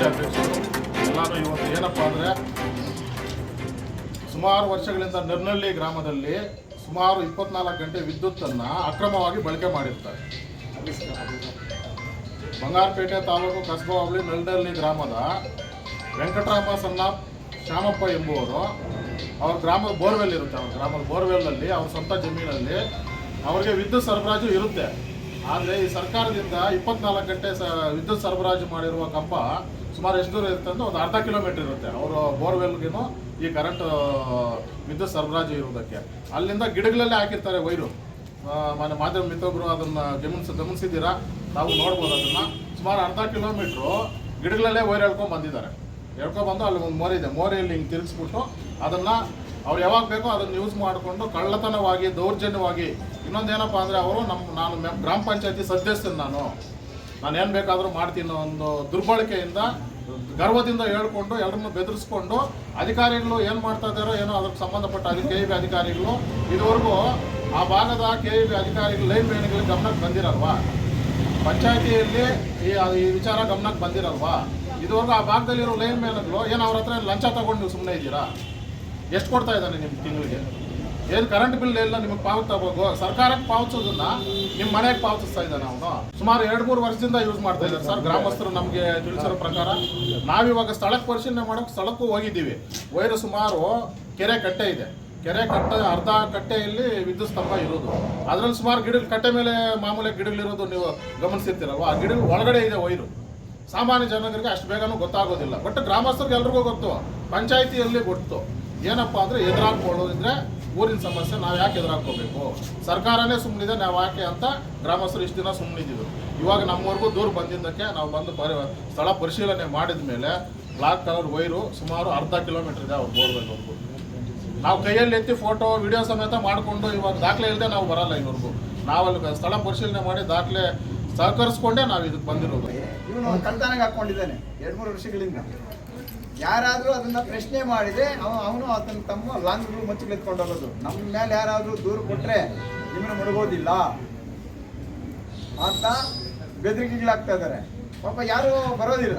ಇವತ್ತು ಏನಪ್ಪ ಅಂದರೆ ಸುಮಾರು ವರ್ಷಗಳಿಂದ ನಿರ್ನಳ್ಳಿ ಗ್ರಾಮದಲ್ಲಿ ಸುಮಾರು ಇಪ್ಪತ್ನಾಲ್ಕು ಗಂಟೆ ವಿದ್ಯುತ್ತನ್ನು ಅಕ್ರಮವಾಗಿ ಬಳಕೆ ಮಾಡಿರ್ತಾರೆ. ಬಂಗಾರಪೇಟೆ ತಾಲೂಕು ಕಸ್ಬಾ ಹೋಬಳಿ ಗ್ರಾಮದ ವೆಂಕಟರಾಮ ಸಣ್ಣ ಶ್ಯಾಮಪ್ಪ ಎಂಬುವರು ಅವ್ರ ಗ್ರಾಮದ ಬೋರ್ವೆಲ್ ಇರುತ್ತೆ. ಅವ್ರ ಗ್ರಾಮದ ಬೋರ್ವೆಲ್ನಲ್ಲಿ ಅವ್ರ ಸ್ವಂತ ಜಮೀನಲ್ಲಿ ಅವ್ರಿಗೆ ವಿದ್ಯುತ್ ಸರಬರಾಜು ಇರುತ್ತೆ. ಆದರೆ ಈ ಸರ್ಕಾರದಿಂದ ಇಪ್ಪತ್ನಾಲ್ಕು ಗಂಟೆ ಸ ವಿದ್ಯುತ್ ಸರಬರಾಜು ಮಾಡಿರುವ ಕಂಬ ಸುಮಾರು ಎಷ್ಟು ದೂರ ಇರುತ್ತೆ ಅಂದ್ರೆ ಒಂದು ಅರ್ಧ ಕಿಲೋಮೀಟರ್ ಇರುತ್ತೆ. ಅವರು ಬೋರ್ವೆಲ್ಗೇನು ಈ ಕರೆಂಟ್ ವಿದ್ಯುತ್ ಸರಬರಾಜು ಇರುವುದಕ್ಕೆ. ಅಲ್ಲಿಂದ ಗಿಡಗಳಲ್ಲೇ ಹಾಕಿರ್ತಾರೆ ವೈರು. ಮನೆ ಮಾಧ್ಯಮ ಮಿತ್ರೊಬ್ಬರು ಅದನ್ನ ಗಮನಿಸ, ಗಮನಿಸಿದ್ದೀರಾ? ನಾವು ನೋಡ್ಬೋದು ಅದನ್ನ. ಸುಮಾರು ಅರ್ಧ ಕಿಲೋಮೀಟ್ರು ಗಿಡಗಳಲ್ಲೇ ವೈರ್ ಹೇಳ್ಕೊಂಡು ಬಂದಿದ್ದಾರೆ. ಎಳ್ಕೊಂಡ್ ಬಂದು ಅಲ್ಲಿ ಒಂದು ಮೋರಿ ಇದೆ. ಮೋರಿಯಲ್ಲಿ ಹಿಂಗೆ ತಿರುಗಿಸ್ಬಿಟ್ಟು ಅದನ್ನ ಅವ್ರು ಯಾವಾಗ ಬೇಕೋ ಅದನ್ನು ಯೂಸ್ ಮಾಡಿಕೊಂಡು ಕಳ್ಳತನವಾಗಿ, ದೌರ್ಜನ್ಯವಾಗಿ ಇನ್ನೊಂದೇನಪ್ಪ ಅಂದರೆ ಅವರು ನಮ್ಮ ನಾನು ಗ್ರಾಮ ಪಂಚಾಯತಿ ಸದಸ್ಯನ ನಾನು. ನಾನು ಏನು ಬೇಕಾದರೂ ಮಾಡ್ತೀನಿ ಒಂದು ದುರ್ಬಳಕೆಯಿಂದ, ಗರ್ವದಿಂದ ಹೇಳ್ಕೊಂಡು ಎಲ್ಲರನ್ನು ಬೆದರಿಸ್ಕೊಂಡು ಅಧಿಕಾರಿಗಳು ಏನು ಮಾಡ್ತಾ ಇದ್ದಾರೋ ಏನೋ ಅದಕ್ಕೆ ಸಂಬಂಧಪಟ್ಟ ಕೆ ಕೆ ಬಿ ಅಧಿಕಾರಿಗಳು, ಇದುವರೆಗೂ ಆ ಭಾಗದ ಕೆ ಬಿ ಅಧಿಕಾರಿಗಳು, ಲೈನ್ ಮ್ಯಾನ್ಗಳಿಗೆ ಗಮನಕ್ಕೆ ಬಂದಿರಲ್ವಾ? ಪಂಚಾಯತಿಯಲ್ಲಿ ಈ ಈ ವಿಚಾರ ಗಮನಕ್ಕೆ ಬಂದಿರಲ್ವಾ? ಇದುವರೆಗೂ ಆ ಭಾಗದಲ್ಲಿರೋ ಲೈನ್ ಮೇನ್ಗಳು ಏನು ಅವ್ರ ಹತ್ರ ಲಂಚ ತಗೊಂಡು ಸುಮ್ಮನೆ ಇದ್ದೀರಾ? ಎಷ್ಟು ಕೊಡ್ತಾ ಇದ್ದಾನೆ ನಿಮ್ಮ ತಿಂಗಳಿಗೆ? ಏನು ಕರೆಂಟ್ ಬಿಲ್ ಎಲ್ಲ ನಿಮಗೆ ಪಾವತಿಸಬೇಕು ಸರ್ಕಾರಕ್ಕೆ ಪಾವತಿಸೋದನ್ನ ನಿಮ್ಮ ಮನೆಗೆ ಪಾವತಿಸ್ತಾ ಇದ್ದಾನೆ ಅವನು. ಸುಮಾರು ಎರಡು, ಮೂರು ವರ್ಷದಿಂದ ಯೂಸ್ ಮಾಡ್ತಾ ಇದ್ದಾರೆ ಸರ್. ಗ್ರಾಮಸ್ಥರು ನಮಗೆ ತಿಳಿಸಿರೋ ಪ್ರಕಾರ, ನಾವಿವಾಗ ಸ್ಥಳಕ್ಕೆ ಪರಿಶೀಲನೆ ಮಾಡೋಕೆ ಸ್ಥಳಕ್ಕೂ ಹೋಗಿದ್ದೀವಿ. ವೈರು ಸುಮಾರು ಕೆರೆ ಕಟ್ಟೆ ಇದೆ. ಕೆರೆ ಕಟ್ಟೆ, ಅರ್ಧ ಕಟ್ಟೆಯಲ್ಲಿ ವಿದ್ಯುತ್ ಸ್ತಂಭ ಇರೋದು. ಅದರಲ್ಲಿ ಸುಮಾರು ಗಿಡ ಕಟ್ಟೆ ಮೇಲೆ ಮಾಮೂಲಿ ಗಿಡಗಳಿರೋದು ನೀವು ಗಮನಿಸಿರ್ತೀರಲ್ವ? ಆ ಗಿಡಗಳು ಒಳಗಡೆ ಇದೆ ವೈರು. ಸಾಮಾನ್ಯ ಜನರಿಗೆ ಅಷ್ಟು ಬೇಗನೂ ಗೊತ್ತಾಗೋದಿಲ್ಲ. ಬಟ್ ಗ್ರಾಮಸ್ಥರಿಗೆ ಎಲ್ರಿಗೂ ಗೊತ್ತು. ಪಂಚಾಯಿತಿಯಲ್ಲಿ ಗೊತ್ತು. ಏನಪ್ಪ ಅಂದರೆ ಎದುರಾಕೊಳ್ಳೋದಿದ್ರೆ ಊರಿನ ಸಮಸ್ಯೆ, ನಾವು ಯಾಕೆ ಎದುರಾಕೋಬೇಕು ಸರ್ಕಾರನೇ ಸುಮ್ಮನಿದೆ ನಾವು ಯಾಕೆ ಅಂತ ಗ್ರಾಮಸ್ಥರು ಇಷ್ಟು ದಿನ ಸುಮ್ಮನಿದ್ದಿದ್ರು ಇವಾಗ ನಮ್ಮವರೆಗೂ ದೂರ ಬಂದಿದ್ದಕ್ಕೆ ನಾವು ಬಂದು ಪರಿ, ಸ್ಥಳ ಪರಿಶೀಲನೆ ಮಾಡಿದ ಮೇಲೆ ಬ್ಲಾಕ್ ಕಲರ್ ವೈರು ಸುಮಾರು ಅರ್ಧ ಕಿಲೋಮೀಟರ್ ಇದೆ ಅವ್ರ ಬೋರ್ವೆಲ್ವರೆಗೂ ನಾವು ಕೈಯಲ್ಲಿ ಎತ್ತಿ ಫೋಟೋ, ವಿಡಿಯೋ ಸಮೇತ ಮಾಡಿಕೊಂಡು ಇವಾಗ ದಾಖಲೆ ಇಲ್ಲದೆ ನಾವು ಬರಲ್ಲ ಇವ್ರಿಗೂ. ನಾವಲ್ಲಿ ಸ್ಥಳ ಪರಿಶೀಲನೆ ಮಾಡಿ ದಾಖಲೆ ಸಹಕರಿಸ್ಕೊಂಡೇ ನಾವು ಇದಕ್ಕೆ ಬಂದಿರೋದು. ಇವನು ಕಳ್ತನಕ್ಕೆ ಹಾಕೊಂಡಿದ್ದಾನೆ, ಎರಡು ಮೂರು ವರ್ಷಗಳಿಂದ. ಯಾರಾದರೂ ಅದನ್ನ ಪ್ರಶ್ನೆ ಮಾಡಿದೆ ಅವ ಅವನು ಅದನ್ನ ತಮ್ಮ ಲಾಂಗ್ ಮಚ್ಚಿಗೆ ಎತ್ಕೊಂಡು ಹೋಗೋದು ನಮ್ಮ ಮೇಲೆ ಯಾರಾದರೂ ದೂರು ಕೊಟ್ಟರೆ ನಿಮ್ಮನ್ನು ಮುಳುಗೋದಿಲ್ಲ ಅಂತ ಬೆದರಿಕೆಗಳಾಗ್ತಾ ಇದ್ದಾರೆ ಪಾಪ ಯಾರು ಬರೋದಿಲ್ಲ.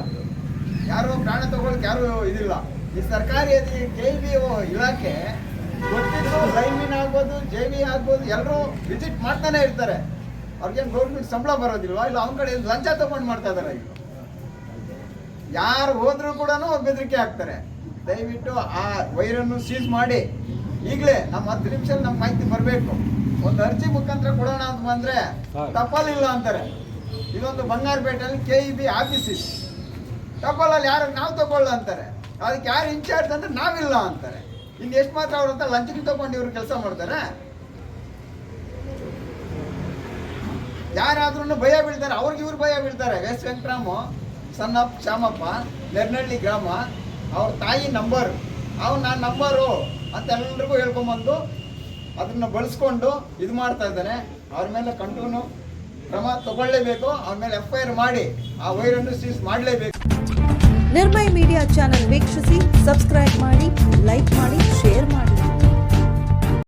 ಯಾರು ಪ್ರಾಣ ತಗೊಳಕ್ಕೆ ಯಾರು ಇದಿಲ್ಲ. ಈ ಸರ್ಕಾರಿ ಕೆ ಬಿ ಇಲಾಖೆ ಗೊತ್ತಿದ್ದು ಲೈನ್ಮಿನ್ ಆಗ್ಬೋದು, ಜೆ ಬಿ ಆಗ್ಬೋದು, ಎಲ್ಲರೂ ವಿಸಿಟ್ ಮಾಡ್ತಾನೆ ಇರ್ತಾರೆ. ಅವ್ರಿಗೇನು ಗೌರ್ಮೆಂಟ್ ಸಂಬಳ ಬರೋದಿಲ್ವಾ? ಇಲ್ಲ ಅವ್ನ ಕಡೆ ಲಂಚ ತಗೊಂಡು ಮಾಡ್ತಾ ಇದಾರೆ ಈಗ? ಯಾರು ಹೋದ್ರೂ ಕೂಡ ಬೆದರಿಕೆ ಹಾಕ್ತಾರೆ. ದಯವಿಟ್ಟು ಆ ವೈರನ್ನು ಸೀಸ್ ಮಾಡಿ. ಈಗಲೇ ನಮ್ಮ ಹತ್ತು ನಿಮಿಷದಲ್ಲಿ ನಮ್ಮ ಮಾಹಿತಿ ಬರಬೇಕು. ಒಂದು ಅರ್ಜಿ ಮುಖಾಂತರ ಕೊಡೋಣ ಅಂತ ಬಂದ್ರೆ ತಪ್ಪಲಿಲ್ಲ ಅಂತಾರೆ. ಇದೊಂದು ಬಂಗಾರಪೇಟೆಯಲ್ಲಿ ಕೆ ಇ ಬಿ ಆಫೀಸ್ ಇದೆ. ಟಪಾಲಲ್ಲಿ ಯಾರು ನಾವು ತಗೊಳ್ಳ ಅಂತಾರೆ. ಅದಕ್ಕೆ ಯಾರು ಇನ್ಚಾರ್ಜ್ ಅಂದ್ರೆ ನಾವಿಲ್ಲ ಅಂತಾರೆ. ಇನ್ನು ಎಷ್ಟು ಮಾತ್ರ ಅವ್ರ ಹತ್ರ ಲಂಚಕ್ಕೆ ತಗೊಂಡು ಇವ್ರು ಕೆಲಸ ಮಾಡ್ತಾರೆ? ಯಾರಾದ್ರೂ ಭಯ ಬೀಳ್ತಾರೆ, ಅವ್ರಿಗೆ ಇವ್ರು ಭಯ ಬೀಳ್ತಾರೆ. ವೆಸ್ಟ್ ವೆಂಕಟರಾಮು ಸಣ್ಣ ಶ್ಯಾಮಪ್ಪ, ನೆರ್ನಳ್ಳಿ ಗ್ರಾಮ, ಅವ್ರ ತಾಯಿ ನಂಬರ್ ಅವ್ನು ನಾನು ನಂಬರು ಅಂತ ಎಲ್ರಿಗೂ ಹೇಳ್ಕೊಂಬಂದು ಅದನ್ನು ಬಳಸ್ಕೊಂಡು ಇದು ಮಾಡ್ತಾ ಇದ್ದಾನೆ. ಅವ್ರ ಮೇಲೆ ಕಂಟೂನು ಕ್ರಮ ತಗೊಳ್ಳೇಬೇಕು. ಅವ್ರ ಮೇಲೆ ಎಫ್ ಐ ಆರ್ ಮಾಡಿ, ಆ ವೈರನ್ನು ಸೀಸ್ ಮಾಡಲೇಬೇಕು. ನಿರ್ಮಯ್ ಮೀಡಿಯಾ ಚಾನೆಲ್ ವೀಕ್ಷಿಸಿ, ಸಬ್ಸ್ಕ್ರೈಬ್ ಮಾಡಿ, ಲೈಕ್ ಮಾಡಿ, ಶೇರ್ ಮಾಡಿ.